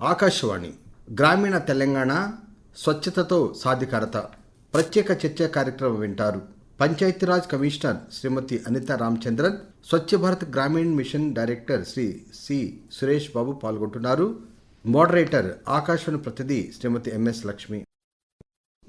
ఆకాశవాణి గ్రామీణ తెలంగాణ స్వచ్ఛతతో సాధికారత. ప్రత్యేక చర్చా కార్యక్రమం వింటారు Panchayati Raj commissioner Shrimati Anita Ramachandran Swachh Bharat Grameen mission director Shri C Suresh Babu పాల్గొంటున్నారు. మోడరేటర్ ఆకాశవాణి ప్రతినిధి శ్రీమతి ఎంఎస్ లక్ష్మి.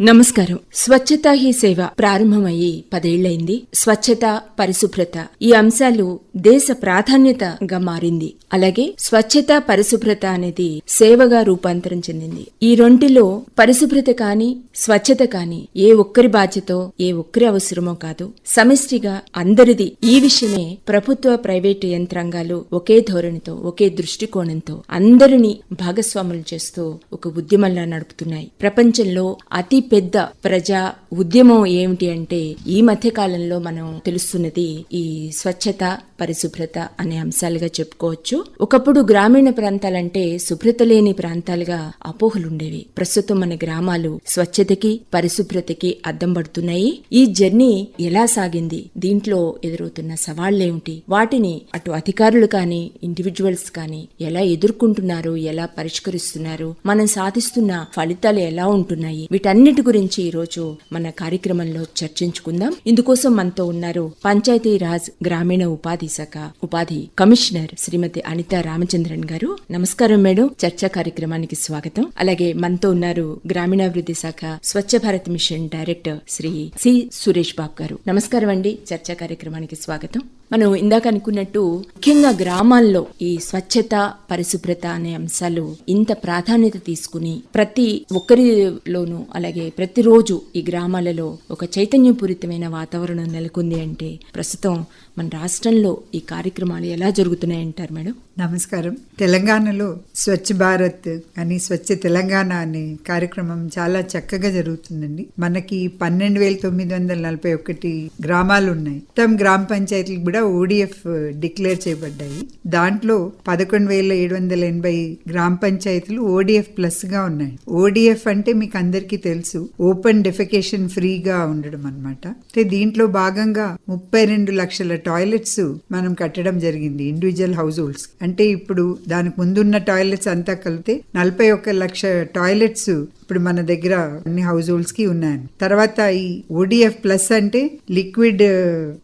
నమస్కారం. స్వచ్ఛతా హీ సేవ ప్రారంభమయ్యి పదేళ్ళైంది. స్వచ్ఛత పరిశుభ్రత ఈ అంశాలు దేశ ప్రాధాన్యతగా మారింది. అలాగే స్వచ్ఛత పరిశుభ్రత అనేది సేవగా రూపాంతరం చెందింది. ఈ రెంటిలో పరిశుభ్రత కాని స్వచ్ఛత కాని ఏ ఒక్కరి బాధ్యతో ఏ ఒక్కరి అవసరమో కాదు. సమిష్టిగా అందరిది. ఈ విషయమే ప్రభుత్వ ప్రైవేటు యంత్రాంగాలు ఒకే ధోరణితో ఒకే దృష్టికోణంతో అందరినీ భాగస్వాములు చేస్తూ ఒక ఉద్యమంలా నడుపుతున్నాయి. ప్రపంచంలో అతి పెద్ద ప్రజా ఉద్యమం ఏమిటి అంటే ఈ మధ్య కాలంలో మనం తెలుస్తున్నది ఈ స్వచ్ఛత పరిశుభ్రత అనే అంశాలుగా చెప్పుకోవచ్చు. ఒకప్పుడు గ్రామీణ ప్రాంతాలంటే శుభ్రత లేని ప్రాంతాలుగా అపోహలుండేవి. ప్రస్తుతం మన గ్రామాలు స్వచ్ఛతకి పరిశుభ్రతకి అద్దం పడుతున్నాయి. ఈ జర్నీ ఎలా సాగింది? దీంట్లో ఎదురవుతున్న సవాళ్ళేమిటి వాటిని అటు అధికారులు కానీ ఇండివిజువల్స్ కానీ ఎలా ఎదుర్కొంటున్నారు? ఎలా పరిష్కరిస్తున్నారు? మనం సాధిస్తున్న ఫలితాలు ఎలా ఉంటున్నాయి? వీటన్నిటి గురించి ఈ రోజు మన కార్యక్రమంలో చర్చించుకుందాం. ఇందుకోసం మనతో ఉన్నారు పంచాయతీ రాజ్ గ్రామీణ ఉపాధి శాఖ ఉపాధి కమిషనర్ శ్రీమతి అనిత రామచంద్రన్ గారు. నమస్కారం మేడం. చర్చా కార్యక్రమానికి స్వాగతం. అలాగే మనతో ఉన్నారు గ్రామీణాభివృద్ధి శాఖ Swachh Bharat mission director Shri C Suresh Babu గారు. నమస్కారం అండి. చర్చా కార్యక్రమానికి స్వాగతం. మనం ఇందాక అనుకున్నట్టు ముఖ్యంగా గ్రామాల్లో ఈ స్వచ్ఛత పరిశుభ్రత అనే అంశాలు ఇంత ప్రాధాన్యత తీసుకుని ప్రతి ఒక్కరిలోనూ అలాగే ప్రతిరోజు ఈ గ్రామాలలో ఒక చైతన్యపూరితమైన వాతావరణం నెలకొంది అంటే ప్రస్తుతం మన రాష్ట్రంలో ఈ కార్యక్రమాలు ఎలా జరుగుతున్నాయంటారు మేడం? నమస్కారం. తెలంగాణలో స్వచ్ఛ భారత్ అని స్వచ్ఛ తెలంగాణ అనే కార్యక్రమం చాలా చక్కగా జరుగుతుందండి. మనకి పన్నెండు వేల తొమ్మిది వందల నలభై ఒకటి గ్రామాలు ఉన్నాయి మొత్తం గ్రామ పంచాయతీలు కూడా ఓడిఎఫ్ డిక్లేర్ చేయబడ్డాయి. దాంట్లో పదకొండు వేల ఏడు వందల ఎనభై గ్రామ పంచాయతీలు ఓడిఎఫ్ ప్లస్గా ఉన్నాయి. ఓడిఎఫ్ అంటే మీకు అందరికీ తెలుసు ఓపెన్ డెఫికేషన్ ఫ్రీగా ఉండడం అనమాట అయితే దీంట్లో భాగంగా ముప్పై రెండు లక్షల టాయిలెట్స్ మనం కట్టడం జరిగింది ఇండివిజువల్ హౌస్ హోల్డ్స్ అంటే ఇప్పుడు దానికి ముందున్న టాయిలెట్స్ అంతా కలిపితే నలభై ఒక్క లక్ష టాయిలెట్స్ ఇప్పుడు మన దగ్గర అన్ని హౌస్ హోల్డ్స్కి ఉన్నాయి తర్వాత ఈ ఓడిఎఫ్ ప్లస్ అంటే liquid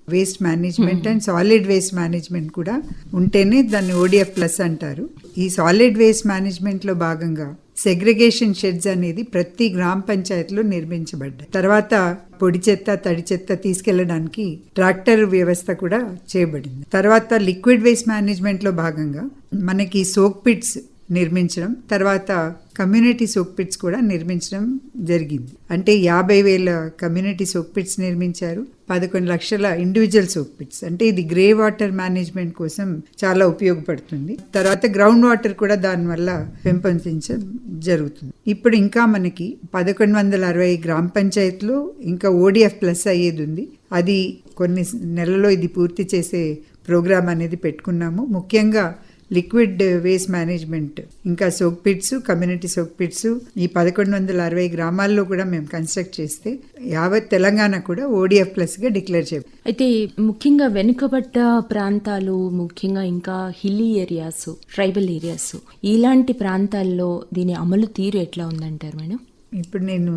waste management and solid waste management కూడా ఉంటేనే దాన్ని ఓడిఎఫ్ ప్లస్ అంటారు. ఈ సాలిడ్ వేస్ట్ మేనేజ్మెంట్లో భాగంగా సెగ్రిగేషన్ షెడ్స్ అనేది ప్రతి గ్రామ పంచాయతీలో నిర్మించబడ్డాయి. తర్వాత పొడి చెత్త తడి చెత్త తీసుకెళ్ళడానికి ట్రాక్టర్ వ్యవస్థ కూడా చేయబడింది. తర్వాత లిక్విడ్ వేస్ట్ మేనేజ్మెంట్లో భాగంగా మనకి సోక్ పిట్స్ నిర్మించడం తర్వాత కమ్యూనిటీ సోక్ పిట్స్ కూడా నిర్మించడం జరిగింది. అంటే యాభై వేల కమ్యూనిటీ సోక్ పిట్స్ నిర్మించారు పదకొండు లక్షల ఇండివిజువల్ సోక్ పిట్స్ అంటే ఇది గ్రే వాటర్ మేనేజ్మెంట్ కోసం చాలా ఉపయోగపడుతుంది. తర్వాత గ్రౌండ్ వాటర్ కూడా దానివల్ల పెంపొందించడం జరుగుతుంది. ఇప్పుడు ఇంకా మనకి పదకొండు వందల అరవై గ్రామ పంచాయతీలో ఇంకా ఓడిఎఫ్ ప్లస్ అయ్యేది ఉంది. అది కొన్ని నెలలో ఇది పూర్తి చేసే ప్రోగ్రామ్ అనేది పెట్టుకున్నాము. ముఖ్యంగా లిక్విడ్ వేస్ట్ మేనేజ్మెంట్ ఇంకా soak pits community soak pits ఈ పదకొండు వందల అరవై గ్రామాల్లో కూడా మేము కన్స్ట్రక్ట్ చేస్తే యావత్ తెలంగాణ కూడా ఓడిఎఫ్ ప్లస్గా డిక్లేర్ చేయాలి అయితే ముఖ్యంగా వెనుకబడ్డ ప్రాంతాలు ముఖ్యంగా ఇంకా హిల్లీ ఏరియాస్ ట్రైబల్ ఏరియాస్ ఇలాంటి ప్రాంతాల్లో దీని అమలు తీరు ఎట్లా ఉందంటారు మేడం? ఇప్పుడు నేను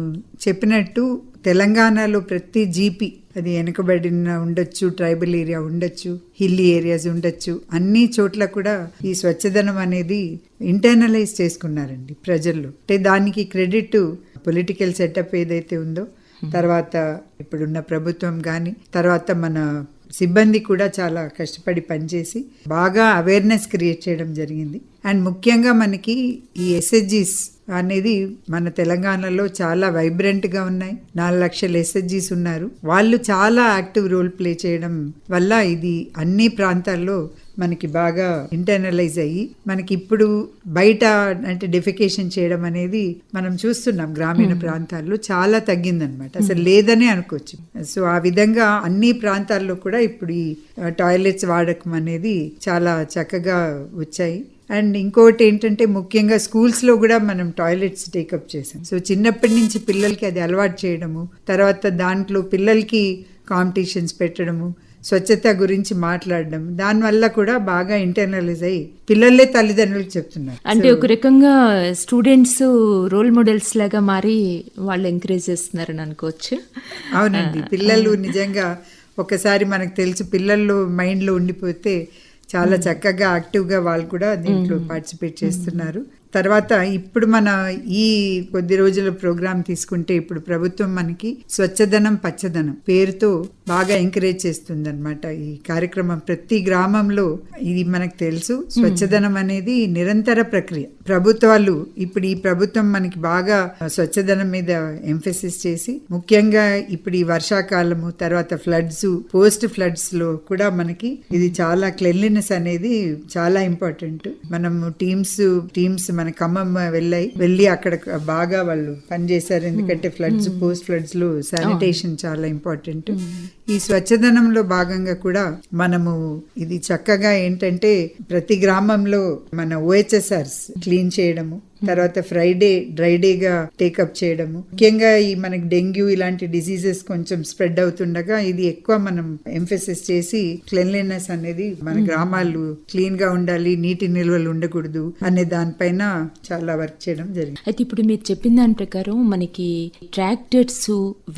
చెప్పినట్టు తెలంగాణలో ప్రతి జీపీ అది వెనుకబడిన ఉండొచ్చు ట్రైబల్ ఏరియా ఉండొచ్చు హిల్లీ ఏరియాస్ ఉండొచ్చు అన్ని చోట్ల కూడా ఈ స్వచ్ఛదనం అనేది ఇంటర్నలైజ్ చేసుకున్నారండి ప్రజల్లో. అంటే దానికి క్రెడిట్ పొలిటికల్ సెటప్ ఏదైతే ఉందో తర్వాత ఇప్పుడున్న ప్రభుత్వం కానీ తర్వాత మన సిబ్బంది కూడా చాలా కష్టపడి పనిచేసి బాగా అవేర్నెస్ క్రియేట్ చేయడం జరిగింది. అండ్ ముఖ్యంగా మనకి ఈ ఎస్హెచ్జీస్ అనేది మన తెలంగాణలో చాలా వైబ్రెంట్గా ఉన్నాయి. నాలుగు లక్షల ఎస్హెచ్జీస్ ఉన్నారు. వాళ్ళు చాలా యాక్టివ్ రోల్ ప్లే చేయడం వల్ల ఇది అన్ని ప్రాంతాల్లో మనకి బాగా ఇంటర్నలైజ్ అయ్యి మనకి ఇప్పుడు బయట అంటే డెఫికేషన్ చేయడం అనేది మనం చూస్తున్నాం గ్రామీణ ప్రాంతాల్లో చాలా తగ్గిందనమాట అసలు లేదనే అనుకోవచ్చు. సో ఆ విధంగా అన్ని ప్రాంతాల్లో కూడా ఇప్పుడు ఈ టాయిలెట్స్ వాడకం అనేది చాలా చక్కగా వచ్చాయి. అండ్ ఇంకోటి ఏంటంటే ముఖ్యంగా స్కూల్స్లో కూడా మనం టాయిలెట్స్ టేకప్ చేసాం. సో చిన్నప్పటి నుంచి పిల్లలకి అది అలవాటు చేయడము తర్వాత దాంట్లో పిల్లలకి కాంపిటీషన్స్ పెట్టడము స్వచ్ఛత గురించి మాట్లాడడం. దానివల్ల కూడా బాగా ఇంటర్నలైజ్ అయ్యి పిల్లలే తల్లిదండ్రులకు చెప్తున్నారు. అంటే ఒక రకంగా స్టూడెంట్స్ రోల్ మోడల్స్ లాగా మారి వాళ్ళు ఎంకరేజ్ చేస్తున్నారని అనుకోవచ్చు. అవునండి. పిల్లలు నిజంగా ఒకసారి మనకు తెలుసు పిల్లలు మైండ్లో ఉండిపోతే చాలా చక్కగా యాక్టివ్గా వాళ్ళు కూడా దీంట్లో పార్టిసిపేట్ చేస్తున్నారు. తర్వాత ఇప్పుడు మన ఈ కొద్ది రోజుల ప్రోగ్రామ్ తీసుకుంటే ఇప్పుడు ప్రభుత్వం మనకి స్వచ్ఛదనం పచ్చదనం పేరుతో బాగా ఎంకరేజ్ చేస్తుంది అనమాట ఈ కార్యక్రమం. ప్రతి గ్రామంలో ఇది మనకు తెలుసు. స్వచ్ఛదనం అనేది నిరంతర ప్రక్రియ. ప్రభుత్వాలు ఇప్పుడు ఈ ప్రభుత్వం మనకి బాగా స్వచ్ఛదనం మీద ఎంఫసిస్ చేసి ముఖ్యంగా ఇప్పుడు ఈ వర్షాకాలము తర్వాత ఫ్లడ్స్ పోస్ట్ ఫ్లడ్స్లో కూడా మనకి ఇది చాలా క్లెన్లీనెస్ అనేది చాలా ఇంపార్టెంట్ మనము టీమ్స్ టీమ్స్ మన ఖమ్మం వెళ్ళాయి. వెళ్ళి అక్కడ బాగా వాళ్ళు పనిచేశారు ఎందుకంటే ఫ్లడ్స్ పోస్ట్ ఫ్లడ్స్లో శానిటేషన్ చాలా ఇంపార్టెంట్ ఈ స్వచ్ఛదనంలో భాగంగా కూడా మనము ఇది చక్కగా ఏంటంటే ప్రతి గ్రామంలో మన ఓహెచ్ఎస్ఆర్స్ క్లీన్ చేయడము తర్వాత ఫ్రైడే డ్రై డేగా టేకప్ చేయడము. ముఖ్యంగా ఈ మనకి డెంగ్యూ ఇలాంటి డిసీజెస్ కొంచెం స్ప్రెడ్ అవుతుండగా ఇది ఎక్కువ మనం ఎంఫసిస్ చేసి క్లెన్లీనెస్ అనేది మన గ్రామాలు క్లీన్గా ఉండాలి నీటి నిల్వలు ఉండకూడదు అనే దానిపైన చాలా వర్క్ చేయడం జరిగింది. అయితే ఇప్పుడు మీరు చెప్పిన దాని ప్రకారం మనకి ట్రాక్టర్స్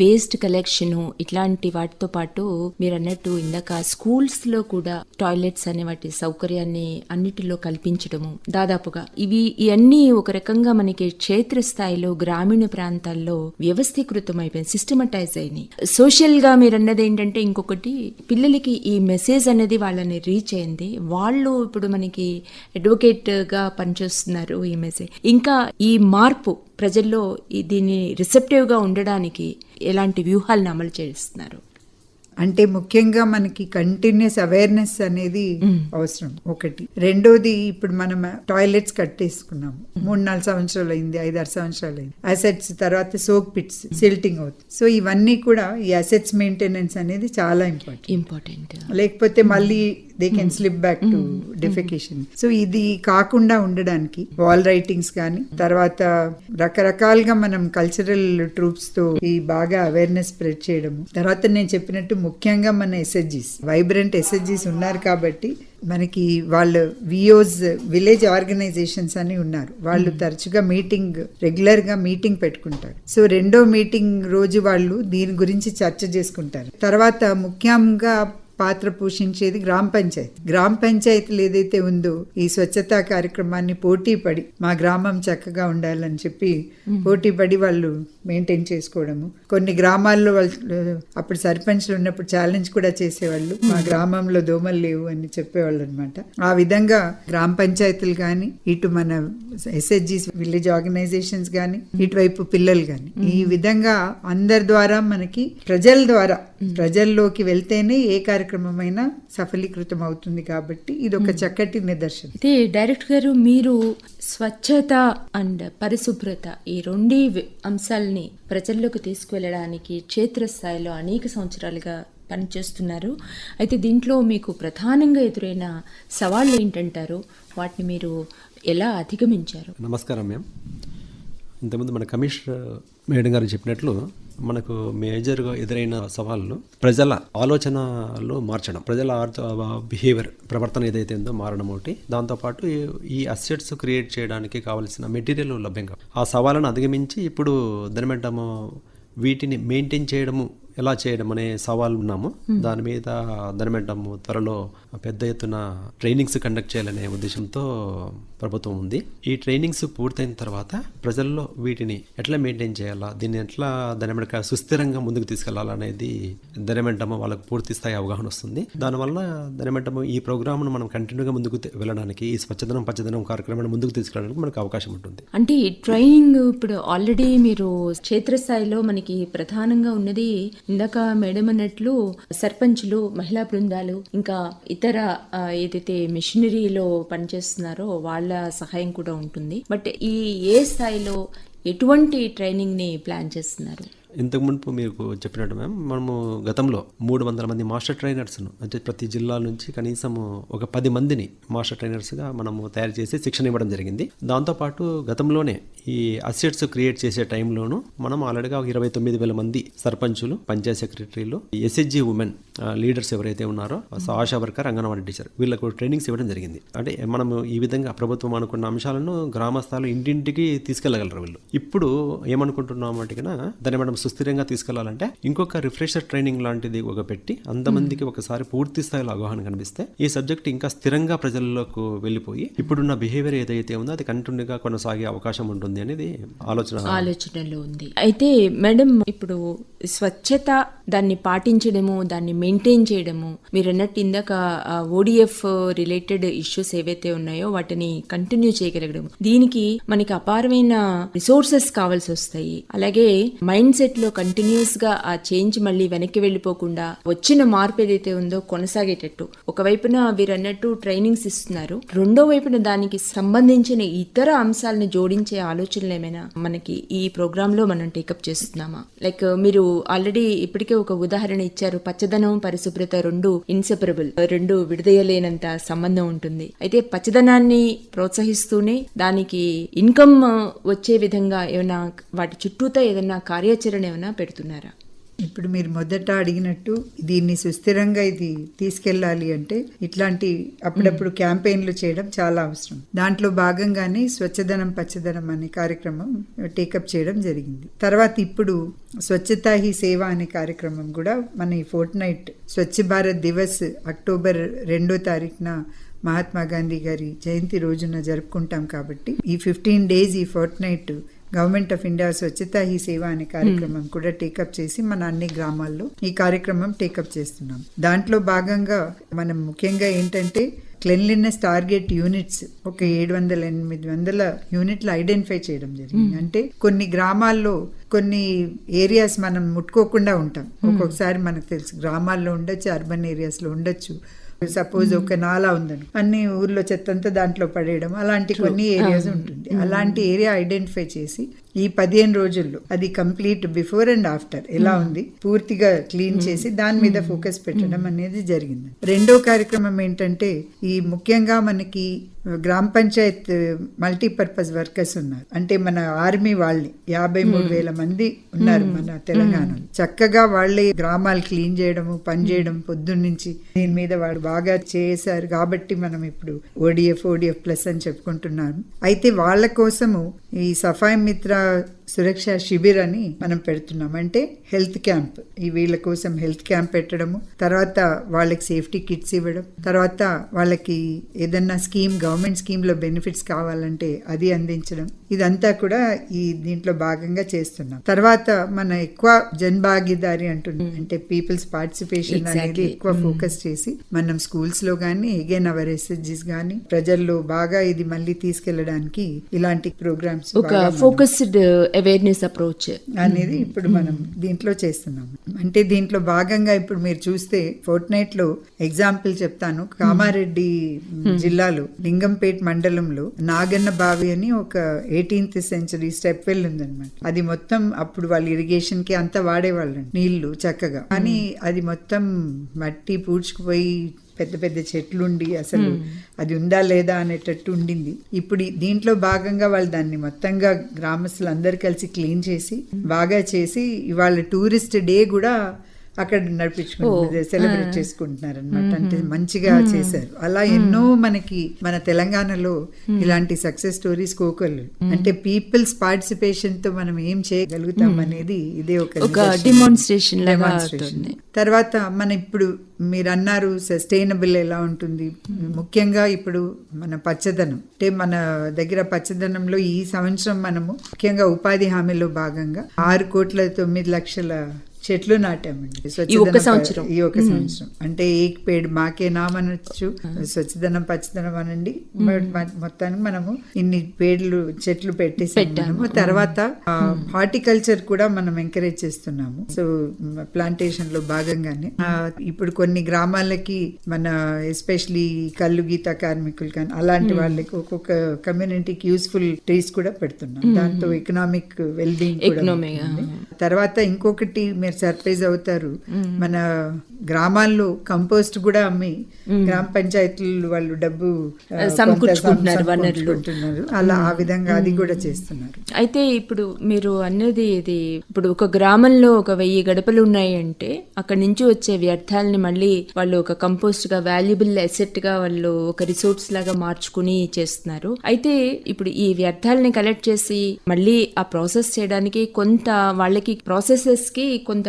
వేస్ట్ కలెక్షన్ ఇట్లాంటి వాటితో పాటు మీరు అన్నట్టు ఇందాక స్కూల్స్లో కూడా టాయిలెట్స్ అనే వాటి సౌకర్యాన్ని అన్నిటిలో కల్పించడము దాదాపుగా ఇవి ఇవన్నీ ఒక రకంగా మనకి క్షేత్రస్థాయిలో గ్రామీణ ప్రాంతాల్లో వ్యవస్థీకృతం అయిపోయింది సిస్టమటైజ్ అయినాయి సోషల్గా మీరు అన్నది ఏంటంటే ఇంకొకటి పిల్లలకి ఈ మెసేజ్ అనేది వాళ్ళని రీచ్ అయింది. వాళ్ళు ఇప్పుడు మనకి అడ్వకేట్గా పనిచేస్తున్నారు ఈ మెసేజ్ ఇంకా ఈ మార్పు ప్రజల్లో దీన్ని రిసెప్టివ్గా ఉండడానికి ఎలాంటి వ్యూహాలను అమలు చేస్తున్నారు? అంటే ముఖ్యంగా మనకి కంటిన్యూస్ అవేర్నెస్ అనేది అవసరం. ఒకటి. రెండోది ఇప్పుడు మనం టాయిలెట్స్ కట్టేసుకున్నాము. మూడు నాలుగు సంవత్సరాలు అయింది ఐదు ఆరు సంవత్సరాలు అయింది అసెట్స్ తర్వాత సోక్ పిట్స్ సిల్టింగ్ అవుతుంది. సో ఇవన్నీ కూడా ఈ అసెట్స్ మెయింటెనెన్స్ అనేది చాలా ఇంపార్టెంట్ ఇంపార్టెంట్ లేకపోతే మళ్ళీ they can slip back to defecation so ఇది కాకుండా ఉండడానికి వాల్ రైటింగ్స్ కానీ తర్వాత రకరకాలుగా మనం కల్చరల్ ట్రూప్స్తో ఈ బాగా అవేర్నెస్ స్ప్రెడ్ చేయడము. తర్వాత నేను చెప్పినట్టు ముఖ్యంగా మన ఎస్ఎస్జీస్ వైబ్రెంట్ ఎస్ఎస్జీస్ ఉన్నారు కాబట్టి మనకి వాళ్ళు విఓస్ విలేజ్ ఆర్గనైజేషన్స్ అని ఉన్నారు. వాళ్ళు తరచుగా మీటింగ్ రెగ్యులర్గా మీటింగ్ పెట్టుకుంటారు. సో రెండో మీటింగ్ రోజు వాళ్ళు దీని గురించి చర్చ చేసుకుంటారు. తర్వాత ముఖ్యంగా పాత్ర పోషించేది గ్రామ పంచాయతీ. గ్రామ పంచాయతీలు ఏదైతే ఉందో ఈ స్వచ్ఛతా కార్యక్రమాన్ని పోటీ పడి మా గ్రామం చక్కగా ఉండాలని చెప్పి పోటీ పడి వాళ్ళు మెయింటైన్ చేసుకోవడము. కొన్ని గ్రామాల్లో వాళ్ళు అప్పుడు సర్పంచ్లు ఉన్నప్పుడు ఛాలెంజ్ కూడా చేసేవాళ్ళు. మా గ్రామంలో దోమలు లేవు అని చెప్పేవాళ్ళు అనమాట ఆ విధంగా గ్రామ పంచాయతీలు కానీ ఇటు మన ఎస్హెచ్జి విలేజ్ ఆర్గనైజేషన్స్ కానీ ఇటువైపు పిల్లలు కానీ ఈ విధంగా అందరి ద్వారా మనకి ప్రజల ద్వారా ప్రజల్లోకి వెళ్తేనే ఏ కార్యక్రమమైనా సఫలీకృతం అవుతుంది కాబట్టి ఇది ఒక చక్కటి నిదర్శనం. అయితే డైరెక్టర్ గారు మీరు స్వచ్ఛత అండ్ పరిశుభ్రత ఈ రెండు అంశాలని ప్రజల్లోకి తీసుకువెళ్ళడానికి క్షేత్రస్థాయిలో అనేక సంవత్సరాలుగా పనిచేస్తున్నారు. అయితే దీంట్లో మీకు ప్రధానంగా ఎదురైన సవాళ్ళు ఏంటంటారు? వాటిని మీరు ఎలా అధిగమించారు? నమస్కారం మ్యామ్. ఇంతకుముందు మన కమిషనర్ మేడం గారు చెప్పినట్లు మనకు మేజర్గా ఎదురైన సవాళ్ళు ప్రజల ఆలోచనలు మార్చడం ప్రజల బిహేవియర్ ప్రవర్తన ఏదైతే ఉందో మారడం ఒకటి. దాంతోపాటు ఈ- ఈ అసెట్స్ క్రియేట్ చేయడానికి కావలసిన మెటీరియల్ లభ్యంగా. ఆ సవాళ్ళను అధిగమించి ఇప్పుడు దానిమంటాము వీటిని మెయింటైన్ చేయడము ఎలా చేయడం అనే సవాల్ ఉన్నాము. దాని మీద దానిమంటాము త్వరలో పెద్ద ఎత్తున ట్రైనింగ్స్ కండక్ట్ చేయాలనే ఉద్దేశంతో ప్రభుత్వం ఉంది. ఈ ట్రైనింగ్స్ పూర్తయిన తర్వాత ప్రజల్లో వీటిని ఎట్లా మెయింటైన్ చేయాలా దీన్ని ఎట్లా దాని సుస్థిరంగా ముందుకు తీసుకెళ్ళాలనేది అనేది వాళ్ళకు పూర్తి స్థాయి అవగాహన వస్తుంది. దానివల్ల దానిమంటాము ఈ ప్రోగ్రామ్ను మనం కంటిన్యూగా ముందుకు వెళ్ళడానికి ఈ స్వచ్ఛదనం పచ్చదనం కార్యక్రమాన్ని ముందుకు తీసుకెళ్ళడానికి మనకు అవకాశం ఉంటుంది. అంటే ఈ ట్రైనింగ్ ఇప్పుడు ఆల్రెడీ మీరు క్షేత్రస్థాయిలో మనకి ప్రధానంగా ఉన్నది ఇందాక మేడం అన్నట్లు సర్పంచులు మహిళా బృందాలు ఇంకా ఇతర ఏదైతే మిషనరీలో పనిచేస్తున్నారో వాళ్ళ సహాయం కూడా ఉంటుంది. బట్ ఈ ఏ స్థాయిలో ఎటువంటి ట్రైనింగ్ని ప్లాన్ చేస్తున్నారు? ఇంతకు మునుపు మీకు చెప్పినట్టు మ్యామ్ మనము గతంలో మూడు వందల మంది మాస్టర్ ట్రైనర్స్ను అంటే ప్రతి జిల్లా నుంచి కనీసం ఒక పది మందిని మాస్టర్ ట్రైనర్స్గా మనము తయారు చేసి శిక్షణ ఇవ్వడం జరిగింది. దాంతోపాటు గతంలోనే ఈ అసెట్స్ క్రియేట్ చేసే టైంలోనూ మనం ఆల్రెడీగా ఒక ఇరవై తొమ్మిది వేల మంది సర్పంచులు పంచాయత్ సెక్రటరీలు ఎస్హెచ్జి ఉమెన్ లీడర్స్ ఎవరైతే ఉన్నారో ఆశా వర్కర్ అంగన్వాడీ టీచర్ వీళ్ళకు ట్రైనింగ్స్ ఇవ్వడం జరిగింది. అంటే మనం ఈ విధంగా ప్రభుత్వం అనుకున్న అంశాలను గ్రామస్థాలు ఇంటింటికి తీసుకెళ్ళగలరు వీళ్ళు. ఇప్పుడు ఏమనుకుంటున్నాం అంటే దాన్ని మనం సుస్థిరంగా తీసుకెళ్ళాలంటే ఇంకొక రిఫ్రెషర్ ట్రైనింగ్ లాంటిది ఒక పెట్టి అంతమందికి ఒకసారి పూర్తి స్థాయిలో అవగాహన కనిపిస్తే ఈ సబ్జెక్ట్ ఇంకా స్థిరంగా ప్రజల్లోకి వెళ్ళిపోయి ఇప్పుడున్న బిహేవియర్ ఏదైతే ఉందో అది కంటిన్యూగా కొనసాగే అవకాశం ఉంటుంది అనేది ఆలోచన. ఆలోచనలో ఉంది. అయితే మేడం ఇప్పుడు స్వచ్ఛత దాన్ని పాటించడము దాన్ని మెయింటైన్ చేయడము మీరు అన్నట్టు ఇందాక ఓడిఎఫ్ రిలేటెడ్ ఇష్యూస్ ఏవైతే ఉన్నాయో వాటిని కంటిన్యూ చేయగలగడం దీనికి మనకి అపారమైన రిసోర్సెస్ కావాల్సి వస్తాయి. అలాగే మైండ్ సెట్లో కంటిన్యూస్గా ఆ చేంజ్ మళ్ళీ వెనక్కి వెళ్ళిపోకుండా వచ్చిన మార్పు ఏదైతే ఉందో కొనసాగేటట్టు. ఒకవైపున వీరు అన్నట్టు ట్రైనింగ్స్ ఇస్తున్నారు. రెండో వైపున దానికి సంబంధించిన ఇతర అంశాలను జోడించే ఆలోచనలు ఏమైనా మనకి ఈ ప్రోగ్రామ్లో మనం టేకప్ చేస్తున్నామా? లైక్ మీరు ఆల్రెడీ ఇప్పటికే ఒక ఉదాహరణ ఇచ్చారు పచ్చదనం పరిశుభ్రత రెండు ఇన్సెపరబుల్ రెండు విడదీయలేనంత సంబంధం ఉంటుంది. అయితే పచ్చదనాన్ని ప్రోత్సహిస్తూనే దానికి ఇన్కమ్ వచ్చే విధంగా ఏమైనా వాటి చుట్టూతో ఏదైనా కార్యాచరణ ఏమైనా పెడుతున్నారా? ఇప్పుడు మీరు మొదట అడిగినట్టు దీన్ని సుస్థిరంగా ఇది తీసుకెళ్ళాలి అంటే ఇట్లాంటి అప్పుడప్పుడు క్యాంపెయిన్లు చేయడం చాలా అవసరం. దాంట్లో భాగంగానే స్వచ్ఛదనం పచ్చదనం అనే కార్యక్రమం టేకప్ చేయడం జరిగింది. తర్వాత ఇప్పుడు స్వచ్ఛతా హీ సేవ అనే కార్యక్రమం కూడా మన ఈ fortnight Swachh Bharat Diwas October రెండో తారీఖున మహాత్మా గాంధీ గారి జయంతి రోజున జరుపుకుంటాం కాబట్టి ఈ ఫిఫ్టీన్ డేస్ ఈ fortnight government of India Swachhata Hi Seva అనే కార్యక్రమం కూడా టేకప్ చేసి మన అన్ని గ్రామాల్లో ఈ కార్యక్రమం టేకప్ చేస్తున్నాం. దాంట్లో భాగంగా మనం ముఖ్యంగా ఏంటంటే క్లెన్లీనెస్ టార్గెట్ యూనిట్స్ ఒక ఏడు వందల ఎనిమిది వందల యూనిట్లు ఐడెంటిఫై చేయడం జరిగింది. అంటే కొన్ని గ్రామాల్లో కొన్ని ఏరియాస్ మనం ముట్టుకోకుండా ఉంటాం. ఒక్కొక్కసారి మనకు తెలుసు గ్రామాల్లో ఉండొచ్చు అర్బన్ ఏరియాస్లో ఉండొచ్చు. సపోజ్ ఒక నాలా ఉందని. అన్ని ఊర్లో చెత్త అంతా దాంట్లో పడేయడం అలాంటి కొన్ని ఏరియాస్ ఉంటుంది. అలాంటి ఏరియా ఐడెంటిఫై చేసి ఈ పదిహేను రోజుల్లో. అది కంప్లీట్ బిఫోర్ అండ్ ఆఫ్టర్. ఎలా ఉంది? పూర్తిగా క్లీన్ చేసి దాని మీద ఫోకస్ పెట్టడం అనేది జరిగింది. రెండో కార్యక్రమం ఏంటంటే ఈ ముఖ్యంగా మనకి గ్రామ పంచాయత్ మల్టీపర్పస్ వర్కర్స్ ఉన్నారు. అంటే మన ఆర్మీ వాళ్ళని యాభై మూడు వేల మంది ఉన్నారు మన తెలంగాణలో. చక్కగా వాళ్ళే గ్రామాలు క్లీన్ చేయడము పని చేయడం పొద్దున్న నుంచి దీని మీద వాడు బాగా చేశారు. కాబట్టి మనం ఇప్పుడు ఓడిఎఫ్ ఓడిఎఫ్ ప్లస్ అని చెప్పుకుంటున్నాం అయితే వాళ్ళ కోసము y Safa Mitra సురక్ష శిబిర్ అని మనం పెడుతున్నాం. అంటే హెల్త్ క్యాంప్. ఈ వీళ్ళ కోసం హెల్త్ క్యాంప్ పెట్టడము. తర్వాత వాళ్ళకి సేఫ్టీ కిట్స్ ఇవ్వడం. తర్వాత వాళ్ళకి ఏదన్నా స్కీమ్ గవర్నమెంట్ స్కీమ్లో బెనిఫిట్స్ కావాలంటే అది అందించడం. ఇదంతా కూడా ఈ దీంట్లో భాగంగా చేస్తున్నాం. తర్వాత మన ఎక్కువ జన్ భాగీదారి అంటున్నాం. అంటే పీపుల్స్ పార్టిసిపేషన్ అనేది ఎక్కువ ఫోకస్ చేసి మనం స్కూల్స్లో గానీ ఎగైన్ అవర్ ఎస్ఎస్జీస్ గానీ ప్రజల్లో బాగా ఇది మళ్ళీ తీసుకెళ్ళడానికి ఇలాంటి ప్రోగ్రామ్స్ ఒక ఫోకస్డ్ అవేర్నెస్ అప్రోచ్ అనేది ఇప్పుడు మనం దీంట్లో చేస్తున్నాం. అంటే దీంట్లో భాగంగా ఇప్పుడు మీరు చూస్తే ఫోర్ట్ నైట్లో ఎగ్జాంపుల్ చెప్తాను కామారెడ్డి జిల్లాలో లింగంపేట్ మండలంలో నాగన్న బావి అని ఒక ఎయిటీన్త్ సెంచరీ స్టెప్ వెల్ ఉందన్నమాట. అది మొత్తం అప్పుడు వాళ్ళు ఇరిగేషన్కి అంతా వాడేవాళ్ళు నీళ్ళు చక్కగా. కానీ అది మొత్తం మట్టి పూడ్చుకుపోయి పెద్ద పెద్ద చెట్లుండి అసలు అది ఉందా లేదా అనేటట్టు ఉండింది. ఇప్పుడు దీంట్లో భాగంగా వాళ్ళు దాన్ని మొత్తంగా గ్రామస్తులు అందరు కలిసి క్లీన్ చేసి బాగా చేసి ఇవాళ టూరిస్ట్ డే కూడా అక్కడ నడిపించుకుంటున్నారు సెలబ్రేట్ చేసుకుంటున్నారు అనమాట అంటే మంచిగా చేశారు. అలా ఎన్నో మనకి మన తెలంగాణలో ఇలాంటి సక్సెస్ స్టోరీస్ కోకలు అంటే పీపుల్స్ పార్టిసిపేషన్తో మనం ఏం చేయగలుగుతాం అనేది ఇదే ఒక. డిమాన్స్ట్రేషన్. అవుతుంది. తర్వాత మన ఇప్పుడు మీరు అన్నారు సస్టైనబుల్ ఎలా ఉంటుంది. ముఖ్యంగా ఇప్పుడు మన పచ్చదనం. అంటే మన దగ్గర పచ్చదనంలో ఈ సంవత్సరం మనము ముఖ్యంగా ఉపాధి హామీలో భాగంగా ఆరు కోట్ల తొమ్మిది లక్షల చెట్లు నాటామండి. సంవత్సరం. ఈ ఒక సంవత్సరం. అంటే ఏక్ పేడ్ మాకే నామనొచ్చు. స్వచ్ఛదనం పచ్చదనం అనండి. మొత్తానికి మనము ఇన్ని పేడ్లు చెట్లు పెట్టేసి తర్వాత హార్టికల్చర్ కూడా మనం ఎంకరేజ్ చేస్తున్నాము. సో ప్లాంటేషన్లో భాగంగానే. ఇప్పుడు కొన్ని గ్రామాలకి మన ఎస్పెషలీ కళ్ళు గీత కార్మికులు కానీ అలాంటి వాళ్ళకి ఒక్కొక్క కమ్యూనిటీకి యూస్ఫుల్ ట్రీస్ కూడా పెడుతున్నాం. దాంతో ఎకనామిక్ వెల్ బీయింగ్ Economic, తర్వాత ఇంకొకటి మీరు సర్ప్రైజ్ అవుతారు. మన గ్రామాల్లో కంపోస్ట్ కూడా అమ్మి గ్రామ పంచాయతీలు వాళ్ళు డబ్బు వనరులు. సమకూర్చుకుంటున్నారు. అలా ఆ విధంగా అది కూడా చేస్తున్నారు. అయితే ఇప్పుడు మీరు అన్నది ఇది ఇప్పుడు ఒక గ్రామంలో ఒక వెయ్యి గడపలు ఉన్నాయి అంటే అక్కడి నుంచి వచ్చే వ్యర్థాలని మళ్ళీ వాళ్ళు ఒక కంపోస్ట్గా వాల్యుబుల్ అసెట్గా వాళ్ళు ఒక రిసోర్స్ లాగా మార్చుకుని చేస్తున్నారు. అయితే ఇప్పుడు ఈ వ్యర్థాలని కలెక్ట్ చేసి మళ్ళీ ఆ ప్రాసెస్ చేయడానికి కొంత వాళ్ళకి ప్రాసెసెస్కి కొంత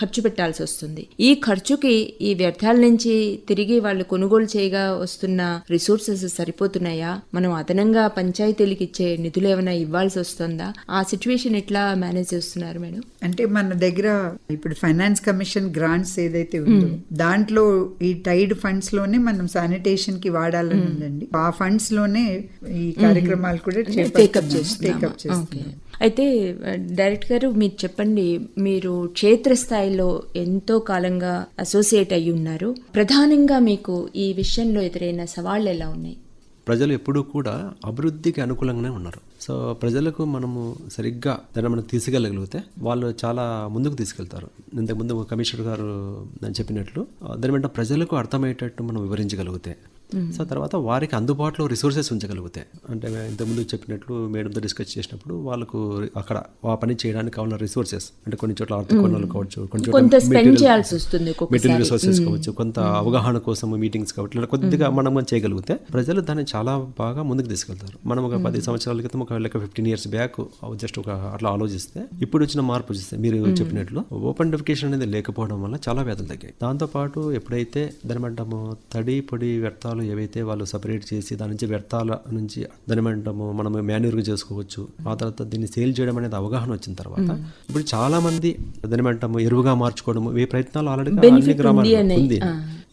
ఖర్చు పెట్టాల్సి వస్తుంది. ఈ ఖర్చుకి ఈ వ్యర్థాల నుంచి తిరిగి వాళ్ళు కొనుగోలు చేయగా వస్తున్న రిసోర్సెస్ సరిపోతున్నాయా? మనం అదనంగా పంచాయతీలకు ఇచ్చే నిధులు ఏమైనా ఇవ్వాల్సి వస్తుందా? ఆ సిచ్యువేషన్ ఎట్లా మేనేజ్ చేస్తున్నారు మేడం? అంటే మన దగ్గర ఇప్పుడు ఫైనాన్స్ కమిషన్ గ్రాంట్స్ ఏదైతే ఉందో దాంట్లో ఈ టైడ్ ఫండ్స్లోనే మనం శానిటేషన్కి వాడాలని ఉందండి. ఆ ఫండ్స్లోనే ఈ కార్యక్రమాలు కూడా టేకప్ చేస్తున్నామా? అయితే డైరెక్ట్ గారు మీరు చెప్పండి మీరు క్షేత్రస్థాయిలో ఎంతో కాలంగా అసోసియేట్ అయి ఉన్నారు. ప్రధానంగా మీకు ఈ విషయంలో ఎదురైన సవాళ్ళు ఎలా ఉన్నాయి? ప్రజలు ఎప్పుడూ కూడా అభివృద్ధికి అనుకూలంగానే ఉన్నారు. సో ప్రజలకు మనము సరిగ్గా దాన్ని మనం తీసుకెళ్ళగలిగితే వాళ్ళు చాలా ముందుకు తీసుకెళ్తారు. ఇంతకుముందు కమిషనర్ గారు నేను చెప్పినట్లు దాని వెంట ప్రజలకు అర్థమయ్యేటట్టు మనం వివరించగలిగితే సో తర్వాత వారికి అందుబాటులో రిసోర్సెస్ ఉంచగలిగితే. అంటే ఇంతకుముందు చెప్పినట్లు మేడంతో డిస్కస్ చేసినప్పుడు వాళ్ళకు అక్కడ ఆ పని చేయడానికి కావాలన్న రిసోర్సెస్ అంటే కొన్ని చోట్ల ఆర్థిక వనరులు కావచ్చు కొన్ని చోట్ల. మెటీరియల్ రిసోర్సెస్ కావచ్చు కొంత అవగాహన కోసం మీటింగ్స్ కావచ్చు ఇలా కొద్దిగా మనం చేయగలిగితే ప్రజలు దాన్ని చాలా బాగా ముందుకు తీసుకెళ్తారు. మనం ఒక పది సంవత్సరాల క్రితం ఒక లెక్క ఫిఫ్టీన్ ఇయర్స్ బ్యాక్ జస్ట్ ఒక అట్లా ఆలోచిస్తే ఇప్పుడు వచ్చిన మార్పు చూస్తే మీరు చెప్పినట్లు ఓపెన్ డెఫికేషన్ అనేది లేకపోవడం వల్ల చాలా వ్యాధులు తగ్గాయి. దాంతో పాటు ఎప్పుడైతే దాని అంటాము తడి పొడి వ్యర్థాలు ఏవైతే వాళ్ళు సపరేట్ చేసి దాని నుంచి వ్యర్థాల నుంచి దాని అంటాము మనం మాన్యూర్గా చేసుకోవచ్చు ఆ తర్వాత దీన్ని సేల్ చేయడం అనేది అవగాహన వచ్చిన తర్వాత ఇప్పుడు చాలా మంది దాని అంటాము ఎరువుగా మార్చుకోవడం ఈ ప్రయత్నాలు ఆల్రెడీ అన్ని గ్రామాల్లో ఉంది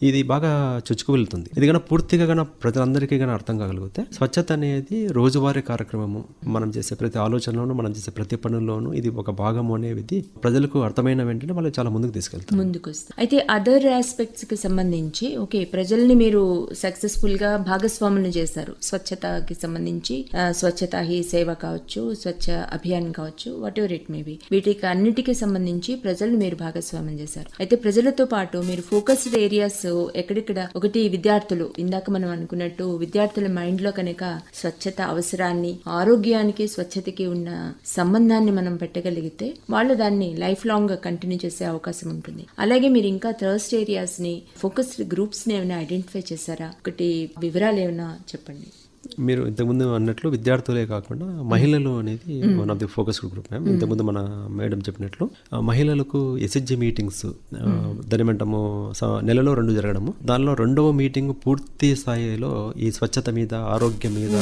ఇది బాగా చొచ్చుకు వెళ్తుంది. ఇది కన్నా పూర్తిగా కన్నా ప్రజలందరికీ కన్నా అర్థం కాగలిగితే స్వచ్ఛత అనేది రోజువారీ కార్యక్రమము. మనం చేసే ప్రతి ఆలోచనలోనూ మనం చేసే ప్రతి పనుల్లోనూ ఇది ఒక భాగము అనేది ప్రజలకు అర్థమైన వెంటనే వాళ్ళు చాలా ముందుకు తీసుకెళ్తారు. ముందుకు వస్తుంది అయితే అదర్ ఆస్పెక్ట్స్కి సంబంధించి ఓకే ప్రజల్ని మీరు సక్సెస్ఫుల్గా భాగస్వాములను చేశారు. స్వచ్ఛతకి సంబంధించి స్వచ్ఛత హీ సేవ కావచ్చు స్వచ్ఛ అభియాన్ కావచ్చు వాట్ ఎవర్ ఇట్ మేబీ వీటికి అన్నిటికీ సంబంధించి ప్రజల్ని మీరు భాగస్వామ్యం చేశారు. అయితే ప్రజలతో పాటు మీరు ఫోకస్డ్ ఏరియాస్ ఎక్కడెక్కడ? ఒకటి విద్యార్థులు. ఇందాక మనం అనుకున్నట్టు విద్యార్థుల మైండ్లో కనుక స్వచ్ఛత అవసరాన్ని ఆరోగ్యానికి స్వచ్ఛతకి ఉన్న సంబంధాన్ని మనం పెట్టగలిగితే వాళ్ళు దాన్ని లైఫ్ లాంగ్గా కంటిన్యూ చేసే అవకాశం ఉంటుంది. అలాగే మీరు ఇంకా థర్స్ట్ ఏరియాస్ని ఫోకస్డ్ గ్రూప్స్ని ఏమైనా ఐడెంటిఫై చేశారా? ఒకటి వివరాలు ఏమైనా చెప్పండి. మీరు ఇంతకుముందు అన్నట్లు విద్యార్థులే కాకుండా మహిళలు అనేది one of the focus group ma'am ఇంతకుముందు మన మేడం చెప్పినట్లు మహిళలకు ఎస్హెచ్జి మీటింగ్స్ దాని అంటాము స- నెలలో రెండు జరగడము. దానిలో రెండవ మీటింగ్ పూర్తి స్థాయిలో ఈ స్వచ్ఛత మీద ఆరోగ్యం మీద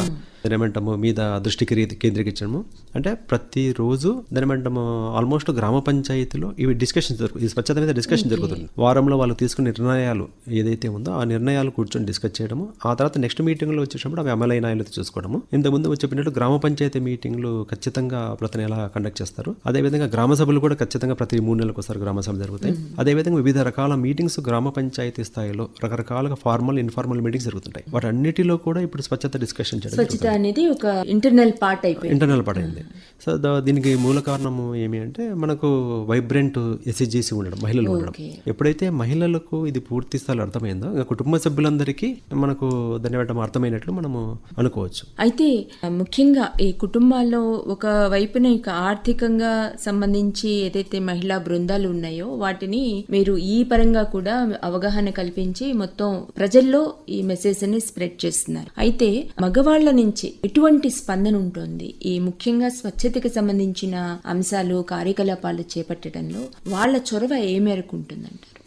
ఏమంటాము మీద దృష్టి కేంద్రీ- కేంద్రీకరించడము. అంటే ప్రతిరోజు దాని ఏమంటాము ఆల్మోస్ట్ గ్రామ పంచాయతీలో ఇవి డిస్కషన్ జరుగు ఈ స్వచ్ఛత మీద డిస్కషన్ జరుగుతుంది. వారంలో వాళ్ళు తీసుకున్న నిర్ణయాలు ఏదైతే ఉందో ఆ నిర్ణయాలు కూర్చొని డిస్కస్ చేయడము. ఆ తర్వాత నెక్స్ట్ మీటింగ్లో వచ్చేటప్పుడు అవి అమలైన ఆయనతో చూసుకోవడము. ఇంతకుముందు చెప్పినట్టు గ్రామ పంచాయతీ మీటింగ్లు ఖచ్చితంగా ప్రతి నెల కండక్ట్ చేస్తారు? అదేవిధంగా గ్రామ సభలు కూడా ఖచ్చితంగా ప్రతి మూడు నెలలకు ఒకసారి గ్రామ సభలు జరుగుతాయి. అదేవిధంగా వివిధ రకాల మీటింగ్స్ గ్రామ పంచాయతీ స్థాయిలో రకరకాలుగా ఫార్మల్ ఇన్ఫార్మల్ మీటింగ్స్ జరుగుతుంటాయి. వాటన్నిటిలో కూడా ఇప్పుడు స్వచ్ఛత డిస్కషన్ చేయడం అనేది ఒక ఇంటర్నల్ పార్ట్ అయిపోయింది. ఇంటర్నల్ పడింది సో దా- దీనికి మూల కారణము ఏమి అంటే మనకు వైబ్రెంట్ ఎస్ఎస్జీసీ ఉండడం మహిళలు ఉండడం. ఎప్పుడైతే మహిళలకు ఇది పూర్తి స్థాయిలో అర్థమైందో ఇంకా కుటుంబ సభ్యులందరికీ మనకు దాన్ని బట్టి అర్థమైనట్లు మనము అనుకోవచ్చు. అయితే ముఖ్యంగా ఈ కుటుంబాల్లో ఒక వైపున ఇక ఆర్థికంగా సంబంధించి ఏదైతే మహిళా బృందాలు ఉన్నాయో వాటిని మీరు ఈ పరంగా కూడా అవగాహన కల్పించి మొత్తం ప్రజల్లో ఈ మెసేజ్ని స్ప్రెడ్ చేస్తున్నారు. అయితే మగవాళ్ళ నుంచి ఎటువంటి స్పందన ఉంటుంది? ఈ ముఖ్యంగా స్వచ్ఛతకి సంబంధించిన అంశాలు కార్యకలాపాలు చేపట్టడంలో వాళ్ళ చొరవ ఏ మేరకు ఉంటుందంటారు?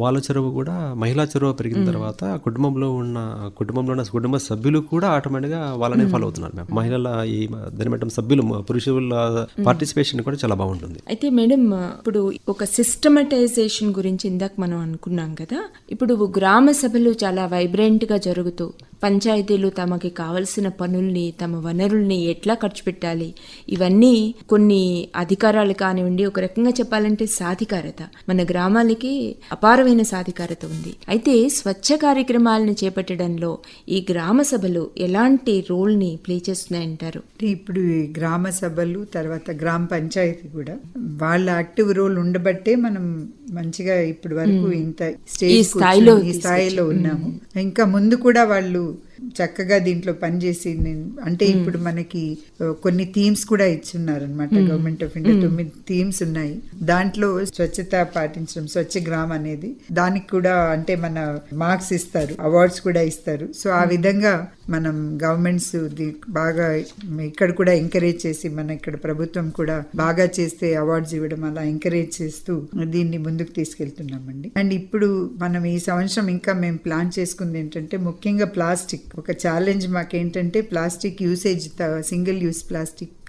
వాళ్ళ చెరువు కూడా మహిళా చెరువు పెరిగిన తర్వాత కుటుంబంలో ఉన్న కుటుంబంలో ఉన్న కుటుంబ సభ్యులు కూడా ఆటోమేటిక్గా వాళ్ళనే ఫాలో అవుతున్నారు మ్యామ్. మహిళల ఈ దాని బట్టి సభ్యులు పురుషుల పార్టిసిపేషన్ కూడా చాలా బాగుంటుంది. అయితే మేడం ఇప్పుడు ఒక సిస్టమటైజేషన్ గురించి ఇందాక మనం అనుకున్నాం కదా ఇప్పుడు గ్రామ సభలు చాలా వైబ్రెంట్గా జరుగుతూ పంచాయతీలు తమకి కావలసిన పనుల్ని తమ వనరుల్ని ఎట్లా ఖర్చు పెట్టాలి? ఇవన్నీ కొన్ని అధికారాలు కానివ్వండి ఒక రకంగా చెప్పాలంటే సాధికారత. మన గ్రామాలకి అపారమైన సాధికారత ఉంది. అయితే స్వచ్ఛ కార్యక్రమాలను చేపట్టడంలో ఈ గ్రామ సభలు ఎలాంటి రోల్ని ప్లే చేస్తున్నాయంటారు? ఇప్పుడు ఈ గ్రామ సభలు తర్వాత గ్రామ పంచాయతీ కూడా వాళ్ళ యాక్టివ్ రోల్ ఉండబట్టే మనం మంచిగా ఇప్పటి వరకు ఇంత స్టేజ్ స్థాయిలో ఈ స్థాయిలో ఉన్నాము. ఇంకా ముందు కూడా వాళ్ళు do చక్కగా దీంట్లో పనిచేసి నేను అంటే ఇప్పుడు మనకి కొన్ని థీమ్స్ కూడా ఇచ్చున్నారు అనమాట గవర్నమెంట్ ఆఫ్ ఇండియా తొమ్మిది థీమ్స్ ఉన్నాయి. దాంట్లో స్వచ్ఛత పాటించడం స్వచ్ఛ గ్రామ్ అనేది దానికి కూడా అంటే మన మార్క్స్ ఇస్తారు అవార్డ్స్ కూడా ఇస్తారు. సో ఆ విధంగా మనం గవర్నమెంట్స్ బాగా ఇక్కడ కూడా ఎంకరేజ్ చేసి మన ఇక్కడ ప్రభుత్వం కూడా బాగా చేస్తే అవార్డ్స్ ఇవ్వడం అలా ఎంకరేజ్ చేస్తూ దీన్ని ముందుకు తీసుకెళ్తున్నామండి. అండ్ ఇప్పుడు మనం ఈ సంవత్సరం ఇంకా మేము ప్లాన్ చేసుకుంది ఏంటంటే ముఖ్యంగా ప్లాస్టిక్. ఒక ఛాలెంజ్ మాకేంటంటే plastic usage single use plastic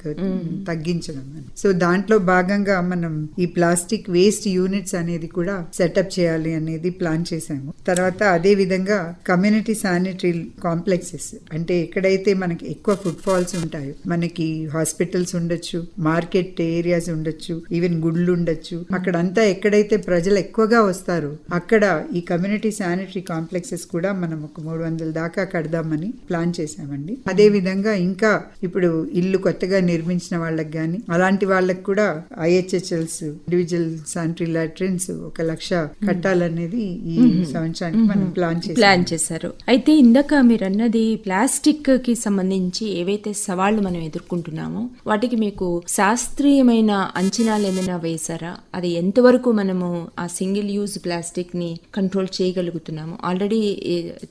తగ్గించడం అని. సో దాంట్లో భాగంగా మనం ఈ ప్లాస్టిక్ వేస్ట్ యూనిట్స్ అనేది కూడా సెటప్ చేయాలి అనేది ప్లాన్ చేశాము. తర్వాత అదే విధంగా కమ్యూనిటీ శానిటరీ కాంప్లెక్సెస్ అంటే ఎక్కడైతే మనకి ఎక్కువ ఫుడ్ ఫాల్స్ ఉంటాయో మనకి హాస్పిటల్స్ ఉండొచ్చు మార్కెట్ ఏరియాస్ ఉండొచ్చు ఈవెన్ గుళ్ళు ఉండొచ్చు అక్కడంతా ఎక్కడైతే ప్రజలు ఎక్కువగా వస్తారో అక్కడ ఈ కమ్యూనిటీ శానిటరీ కాంప్లెక్సెస్ కూడా మనం ఒక మూడు వందల దాకా కడదామని ప్లాన్ చేశామండి. అదే విధంగా ఇంకా ఇప్పుడు ఇల్లు కొత్తగా నిర్మించిన వాళ్ళకి గాని. అలాంటి వాళ్ళకి కూడా ఐహెచ్హెచ్ఎల్స్ ఇండివిజువల్ శానిటరీ లాట్రిన్స్ ఒక లక్ష కట్టాలనేది ఈ సంవత్సరానికి మనం ప్లాన్ ప్లాన్ చేశారు. అయితే ఇందాక మీరు అన్నది ప్లాస్టిక్కి సంబంధించి ఏవైతే సవాళ్ళు మనం ఎదుర్కొంటున్నామో వాటికి మీకు శాస్త్రీయమైన అంచనాలు ఏమైనా వేశారా? అది ఎంతవరకు మనము ఆ సింగిల్ యూజ్ ప్లాస్టిక్ని కంట్రోల్ చేయగలుగుతున్నాము? ఆల్రెడీ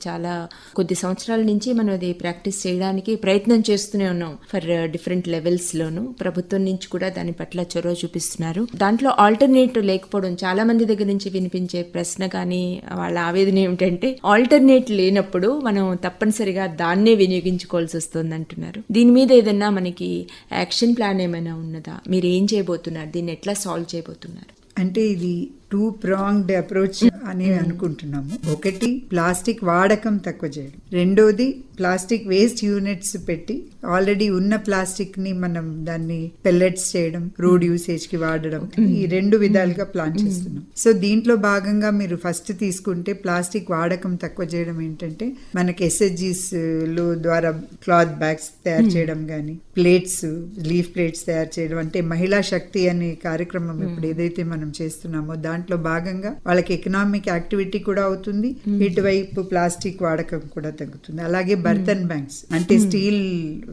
చాలా కొద్ది సంవత్సరాల నుంచి మనం అది ప్రాక్టీస్ చేయడానికి ప్రయత్నం చేస్తూనే ఉన్నాం. ఫర్ డిఫరెంట్ లెవెల్స్ లోను ప్రభుత్వం నుంచి కూడా దాని పట్ల చొరవ చూపిస్తున్నారు. దాంట్లో ఆల్టర్నేట్ లేకపోవడం చాలా మంది దగ్గర నుంచి వినిపించే ప్రశ్న కానీ వాళ్ళ ఆవేదన ఏమిటంటే ఆల్టర్నేట్ లేనప్పుడు మనం తప్పనిసరిగా దాన్నే వినియోగించుకోవాల్సి వస్తుంది అంటున్నారు. దీని మీద ఏదన్నా మనకి యాక్షన్ ప్లాన్ ఏమైనా ఉన్నదా? మీరు ఏం చేయబోతున్నారు? దీన్ని ఎట్లా సాల్వ్ చేయబోతున్నారు? అంటే ఇది టూ ప్రాంగ్డ్ అప్రోచ్ అని అనుకుంటున్నాము. ఒకటి ప్లాస్టిక్ వాడకం తక్కువ చేయడం. రెండోది ప్లాస్టిక్ వేస్ట్ యూనిట్స్ పెట్టి ఆల్రెడీ ఉన్న ప్లాస్టిక్ని మనం దాన్ని పెల్లెట్స్ చేయడం రోడ్ యూసేజ్కి వాడడం ఈ రెండు విధాలుగా ప్లాన్ చేస్తున్నాం. సో దీంట్లో భాగంగా మీరు ఫస్ట్ తీసుకుంటే ప్లాస్టిక్ వాడకం తక్కువ చేయడం ఏంటంటే మనకి ఎస్హెచ్జీస్లో ద్వారా క్లాత్ బ్యాగ్స్ తయారు చేయడం కానీ ప్లేట్స్ లీఫ్ ప్లేట్స్ తయారు చేయడం అంటే మహిళా శక్తి అనే కార్యక్రమం ఇప్పుడు ఏదైతే మనం చేస్తున్నామో దాంట్లో భాగంగా వాళ్ళకి ఎకనామిక్ యాక్టివిటీ కూడా అవుతుంది. ఇటువైపు ప్లాస్టిక్ వాడకం కూడా తగ్గుతుంది. అలాగే బర్తన్ బ్యాంక్స్ అంటే స్టీల్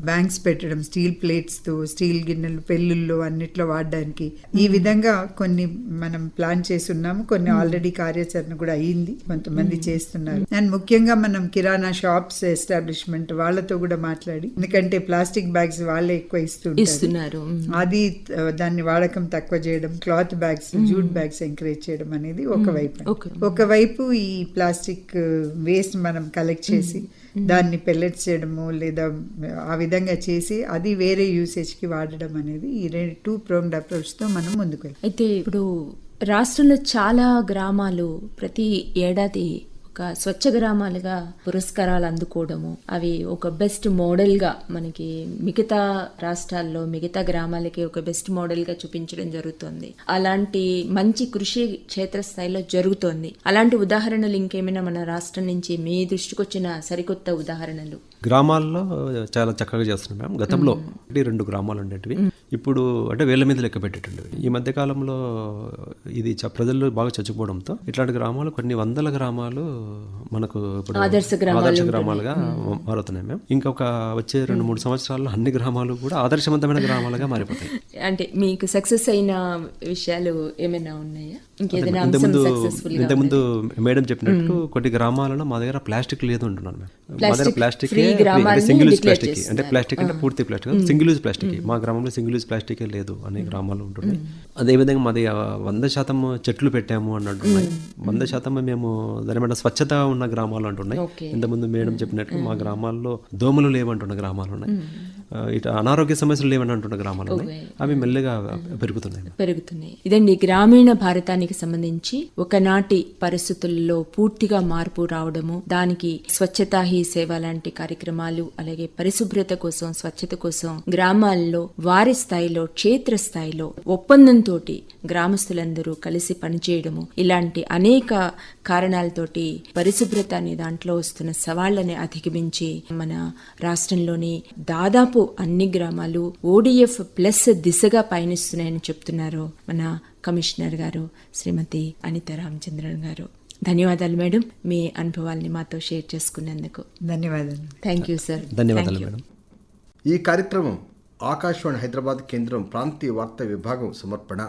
బ్యాంక్స్ పెట్టడం స్టీల్ ప్లేట్స్తో స్టీల్ గిన్నెలు పెళ్ళిళ్ళు అన్నిట్లో వాడడానికి ఈ విధంగా కొన్ని మనం ప్లాన్ చేసి ఉన్నాము కొన్ని ఆల్రెడీ కార్యాచరణ కూడా అయ్యింది కొంతమంది చేస్తున్నారు. అండ్ ముఖ్యంగా మనం కిరాణా షాప్స్ ఎస్టాబ్లిష్మెంట్ వాళ్ళతో కూడా మాట్లాడి ఎందుకంటే ప్లాస్టిక్ బ్యాగ్స్ వాళ్ళే ఎక్కువ ఇస్తున్నారు. అది దాన్ని వాడకం తక్కువ చేయడం cloth bags jute bags encourage చేయడం అనేది ఒకవైపు Okay. ఒకవైపు ఈ ప్లాస్టిక్ వేస్ట్ మనం కలెక్ట్ చేసి దాన్ని పెల్లెట్స్ చేయడము లేదా ఆ విధంగా చేసి అది వేరే యూసేజ్కి వాడడం అనేది ఈ రెండు టూ ప్రోగ్డ్ అప్రోచ్తో మనం ముందుకు అయితే ఇప్పుడు రాష్ట్రంలో చాలా గ్రామాలు ప్రతి ఏడాది ఒక స్వచ్ఛ గ్రామాలుగా పురస్కారాలు అందుకోవడము అవి ఒక బెస్ట్ మోడల్గా మనకి మిగతా రాష్ట్రాల్లో మిగతా గ్రామాలకి ఒక బెస్ట్ మోడల్గా చూపించడం జరుగుతుంది. అలాంటి మంచి కృషి క్షేత్రస్థాయిలో జరుగుతోంది. అలాంటి ఉదాహరణలు ఇంకేమైనా మన రాష్ట్రం నుంచి మీ దృష్టికి వచ్చిన సరికొత్త ఉదాహరణలు? గ్రామాల్లో చాలా చక్కగా చేస్తున్నాం మ్యామ్. గతంలో రెండు గ్రామాలు ఉండేటివి. ఇప్పుడు అంటే వేల మీద లెక్క పెట్టేటండి ఈ మధ్య కాలంలో ఇది ప్రజల్లో బాగా చచ్చిపోవడంతో ఇట్లాంటి గ్రామాలు కొన్ని వందల గ్రామాలు మనకు ఇప్పుడు ఆదర్శ గ్రామాలు ఆదర్శ గ్రామాలుగా మారుతున్నాయి మేము ఇంకొక వచ్చే రెండు మూడు సంవత్సరాల్లో అన్ని గ్రామాలు కూడా ఆదర్శవంతమైన గ్రామాలుగా మారిపోతాయి. అంటే మీకు సక్సెస్ అయిన విషయాలు ఏమైనా ఉన్నాయా? ఇంతకుముందు మేడం చెప్పినట్టు కొన్ని గ్రామాలలో మా దగ్గర ప్లాస్టిక్ లేదు అంటున్నాను మేము మా దగ్గర ప్లాస్టిక్ సింగిల్ యూజ్ ప్లాస్టిక్. అంటే. ప్లాస్టిక్ అంటే పూర్తి ప్లాస్టిక్. Single use plastic. మా గ్రామంలో సింగిల్ యూజ్ ప్లాస్టిక్ లేదు అనే గ్రామాలు ఉంటున్నాయి అదేవిధంగా మాది వంద శాతం చెట్లు పెట్టాము అని అంటున్నాయి వంద శాతం మేము దాని మీద స్వచ్ఛత ఉన్న గ్రామాలు అంటున్నాయి. ఇంతకుముందు మేడం చెప్పినట్టు మా గ్రామాల్లో దోమలు లేవంటున్న గ్రామాలు ఉన్నాయి. ఇటు అనారోగ్య సమస్యలు లేవని అంటున్న గ్రామాలు ఉన్నాయి అవి మెల్లగా పెరుగుతున్నాయి. పెరుగుతున్నాయి. ఇదండి గ్రామీణ భారతానికి సంబంధించి ఒకనాటి పరిస్థితుల్లో పూర్తిగా మార్పు రావడము దానికి స్వచ్ఛతా హీ సేవ లాంటి కార్యక్రమాలు అలాగే పరిశుభ్రత కోసం స్వచ్ఛత కోసం గ్రామాల్లో వారి స్థాయిలో క్షేత్ర స్థాయిలో ఒప్పందంతో గ్రామస్తులందరూ కలిసి పనిచేయడము. ఇలాంటి అనేక కారణాలతోటి పరిశుభ్రత అనే దాంట్లో వస్తున్న సవాళ్ళని అధిగమించి మన రాష్ట్రంలోని దాదాపు అన్ని గ్రామాలు ఓడిఎఫ్ ప్లస్ దిశగా పయనిస్తున్నాయని చెప్తున్నారు మన కమిషనర్ గారు శ్రీమతి అనిత రామచంద్రన్ గారు. ధన్యవాదాలు మేడం. మీ అనుభవాల్ని మాతో షేర్ చేసుకున్నందుకు. ధన్యవాదాలు. థ్యాంక్ యూ సార్ ధన్యవాదాలు మేడం. ఈ కార్యక్రమం ఆకాశవాణి హైదరాబాద్ కేంద్రం ప్రాంతీయ వార్తా విభాగం సమర్పణ.